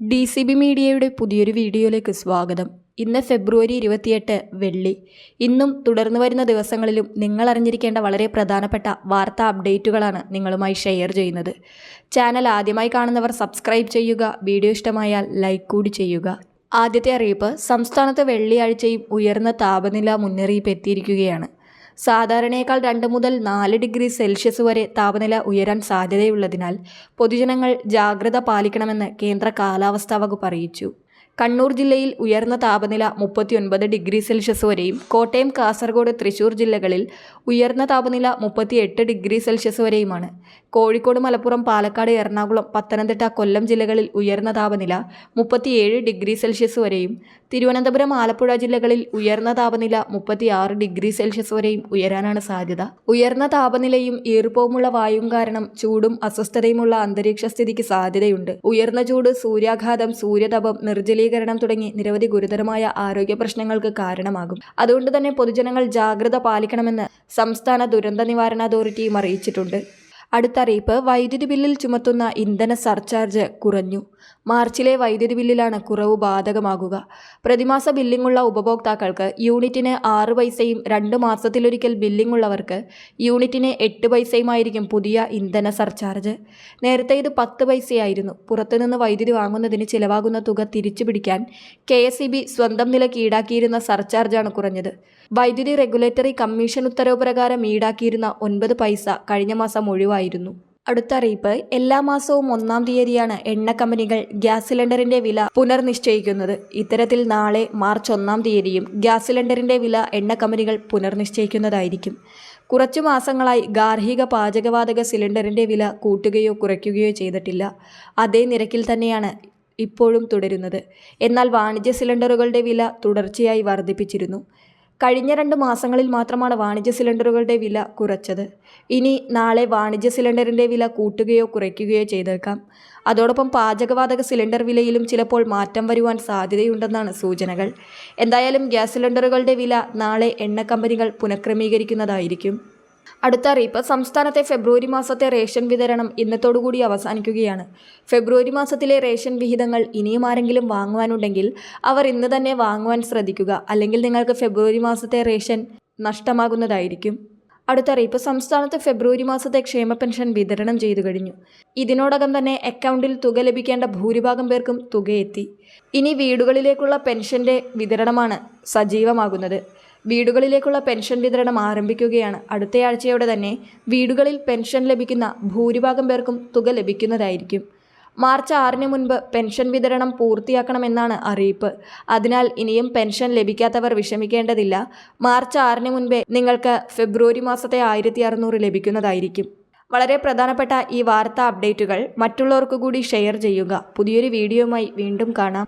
D C B മീഡിയയുടെ പുതിയൊരു വീഡിയോയിലേക്ക് സ്വാഗതം. ഇന്ന് ഫെബ്രുവരി ഇരുപത്തിയെട്ട് വെള്ളി. ഇന്നും തുടർന്നു വരുന്ന ദിവസങ്ങളിലും നിങ്ങൾ അറിഞ്ഞിരിക്കേണ്ട വളരെ പ്രധാനപ്പെട്ട വാർത്താ അപ്ഡേറ്റുകളാണ് നിങ്ങളുമായി ഷെയർ ചെയ്യുന്നത്. ചാനൽ ആദ്യമായി കാണുന്നവർ സബ്സ്ക്രൈബ് ചെയ്യുക വീഡിയോ ഇഷ്ടമായാൽ ലൈക്ക് കൂടി ചെയ്യുക. ആദ്യത്തെ അറിയിപ്പ് സംസ്ഥാനത്ത് വെള്ളിയാഴ്ചയും ഉയർന്ന താപനില മുന്നറിയിപ്പ് എത്തിയിരിക്കുകയാണ്. സാധാരണയേക്കാൾ രണ്ട് മുതൽ നാല് ഡിഗ്രി സെൽഷ്യസ് വരെ താപനില ഉയരാൻ സാധ്യതയുള്ളതിനാൽ പൊതുജനങ്ങൾ ജാഗ്രത പാലിക്കണമെന്ന് കേന്ദ്ര കാലാവസ്ഥാ വകുപ്പ് അറിയിച്ചു. കണ്ണൂർ ജില്ലയിൽ ഉയർന്ന താപനില മുപ്പത്തിയൊൻപത് ഡിഗ്രി സെൽഷ്യസ് വരെയും കോട്ടയം കാസർഗോഡ് തൃശൂർ ജില്ലകളിൽ ഉയർന്ന താപനില മുപ്പത്തിയെട്ട് ഡിഗ്രി സെൽഷ്യസ് വരെയുമാണ്. കോഴിക്കോട് മലപ്പുറം പാലക്കാട് എറണാകുളം പത്തനംതിട്ട കൊല്ലം ജില്ലകളിൽ ഉയർന്ന താപനില മുപ്പത്തിയേഴ് ഡിഗ്രി സെൽഷ്യസ് വരെയും തിരുവനന്തപുരം ആലപ്പുഴ ജില്ലകളിൽ ഉയർന്ന താപനില മുപ്പത്തിയാറ് ഡിഗ്രി സെൽഷ്യസ് വരെയും ഉയരാനാണ് സാധ്യത. ഉയർന്ന താപനിലയും ഈർപ്പവുമുള്ള വായുവും കാരണം ചൂടും അസ്വസ്ഥതയുമുള്ള അന്തരീക്ഷ സ്ഥിതിക്ക് സാധ്യതയുണ്ട്. ഉയർന്ന ചൂട് സൂര്യാഘാതം സൂര്യതപം നിർജലീകരണം തുടങ്ങി നിരവധി ഗുരുതരമായ ആരോഗ്യ പ്രശ്നങ്ങൾക്ക് കാരണമാകും. അതുകൊണ്ട് തന്നെ പൊതുജനങ്ങൾ ജാഗ്രത പാലിക്കണമെന്ന് സംസ്ഥാന ദുരന്ത നിവാരണ അതോറിറ്റിയും അറിയിച്ചിട്ടുണ്ട്. അടുത്ത അറിയിപ്പ് വൈദ്യുതി ബില്ലിൽ ചുമത്തുന്ന ഇന്ധന സർചാർജ് കുറഞ്ഞു. മാർച്ചിലെ വൈദ്യുതി ബില്ലിലാണ് കുറവ് ബാധകമാകുക. പ്രതിമാസ ബില്ലിങ്ങുള്ള ഉപഭോക്താക്കൾക്ക് യൂണിറ്റിന് ആറ് പൈസയും രണ്ട് മാസത്തിലൊരിക്കൽ ബില്ലിങ്ങുള്ളവർക്ക് യൂണിറ്റിന് എട്ട് പൈസയുമായിരിക്കും പുതിയ ഇന്ധന സർചാർജ്. നേരത്തെ ഇത് പത്ത് പൈസയായിരുന്നു. പുറത്തുനിന്ന് വൈദ്യുതി വാങ്ങുന്നതിന് ചിലവാകുന്ന തുക തിരിച്ചു പിടിക്കാൻ കെ സ്വന്തം നിലയ്ക്ക് ഈടാക്കിയിരുന്ന സർചാർജാണ് കുറഞ്ഞത്. വൈദ്യുതി റെഗുലേറ്ററി കമ്മീഷൻ ഉത്തരവ് പ്രകാരം ഈടാക്കിയിരുന്ന ഒൻപത് പൈസ കഴിഞ്ഞ മാസം ഒഴിവായിരുന്നു. അടുത്ത അറിയിപ്പ് എല്ലാ മാസവും ഒന്നാം തീയതിയാണ് എണ്ണ കമ്പനികൾ ഗ്യാസ് സിലിണ്ടറിന്റെ വില പുനർനിശ്ചയിക്കുന്നത്. ഇത്തരത്തിൽ നാളെ മാർച്ച് ഒന്നാം തീയതിയും ഗ്യാസ് സിലിണ്ടറിന്റെ വില എണ്ണ കമ്പനികൾ പുനർനിശ്ചയിക്കുന്നതായിരിക്കും. കുറച്ചു മാസങ്ങളായി ഗാർഹിക പാചകവാതക സിലിണ്ടറിന്റെ വില കൂട്ടുകയോ കുറയ്ക്കുകയോ ചെയ്തിട്ടില്ല. അതേ നിരക്കിൽ തന്നെയാണ് ഇപ്പോഴും തുടരുന്നത്. എന്നാൽ വാണിജ്യ സിലിണ്ടറുകളുടെ വില തുടർച്ചയായി വർദ്ധിപ്പിച്ചിരുന്നു. കഴിഞ്ഞ രണ്ട് മാസങ്ങളിൽ മാത്രമാണ് വാണിജ്യ സിലിണ്ടറുകളുടെ വില കുറച്ചത്. ഇനി നാളെ വാണിജ്യ സിലിണ്ടറിന്റെ വില കൂട്ടുകയോ കുറയ്ക്കുകയോ ചെയ്തേക്കാം. അതോടൊപ്പം പാചകവാതക സിലിണ്ടർ വിലയിലും ചിലപ്പോൾ മാറ്റം വരുവാൻ സാധ്യതയുണ്ടെന്നാണ് സൂചനകൾ. എന്തായാലും ഗ്യാസ് സിലിണ്ടറുകളുടെ വില നാളെ എണ്ണ കമ്പനികൾ പുനഃക്രമീകരിക്കുന്നതായിരിക്കും. അടുത്ത അറിയിപ്പ് സംസ്ഥാനത്തെ ഫെബ്രുവരി മാസത്തെ റേഷൻ വിതരണം ഇന്നത്തോടുകൂടി അവസാനിക്കുകയാണ്. ഫെബ്രുവരി മാസത്തിലെ റേഷൻ വിഹിതങ്ങൾ ഇനിയും ആരെങ്കിലും വാങ്ങുവാനുണ്ടെങ്കിൽ അവർ ഇന്ന് തന്നെ വാങ്ങുവാൻ ശ്രദ്ധിക്കുക. അല്ലെങ്കിൽ നിങ്ങൾക്ക് ഫെബ്രുവരി മാസത്തെ റേഷൻ നഷ്ടമാകുന്നതായിരിക്കും. അടുത്ത അറിയിപ്പ് സംസ്ഥാനത്ത് ഫെബ്രുവരി മാസത്തെ ക്ഷേമ പെൻഷൻ വിതരണം ചെയ്തു കഴിഞ്ഞു. ഇതിനോടകം തന്നെ അക്കൗണ്ടിൽ തുക ലഭിക്കേണ്ട ഭൂരിഭാഗം പേർക്കും തുകയെത്തി. ഇനി വീടുകളിലേക്കുള്ള പെൻഷന്റെ വിതരണമാണ് സജീവമാകുന്നത്. വീടുകളിലേക്കുള്ള പെൻഷൻ വിതരണം ആരംഭിക്കുകയാണ്. അടുത്തയാഴ്ചയോടെ തന്നെ വീടുകളിൽ പെൻഷൻ ലഭിക്കുന്ന ഭൂരിഭാഗം പേർക്കും തുക ലഭിക്കുന്നതായിരിക്കും. മാർച്ച് ആറിന് മുൻപ് പെൻഷൻ വിതരണം പൂർത്തിയാക്കണമെന്നാണ് അറിയിപ്പ്. അതിനാൽ ഇനിയും പെൻഷൻ ലഭിക്കാത്തവർ വിഷമിക്കേണ്ടതില്ല. മാർച്ച് ആറിന് മുൻപേ നിങ്ങൾക്ക് ഫെബ്രുവരി മാസത്തെ ആയിരത്തി അറുന്നൂറ് ലഭിക്കുന്നതായിരിക്കും. വളരെ പ്രധാനപ്പെട്ട ഈ വാർത്താ അപ്ഡേറ്റുകൾ മറ്റുള്ളവർക്ക് കൂടി ഷെയർ ചെയ്യുക. പുതിയൊരു വീഡിയോയുമായി വീണ്ടും കാണാം.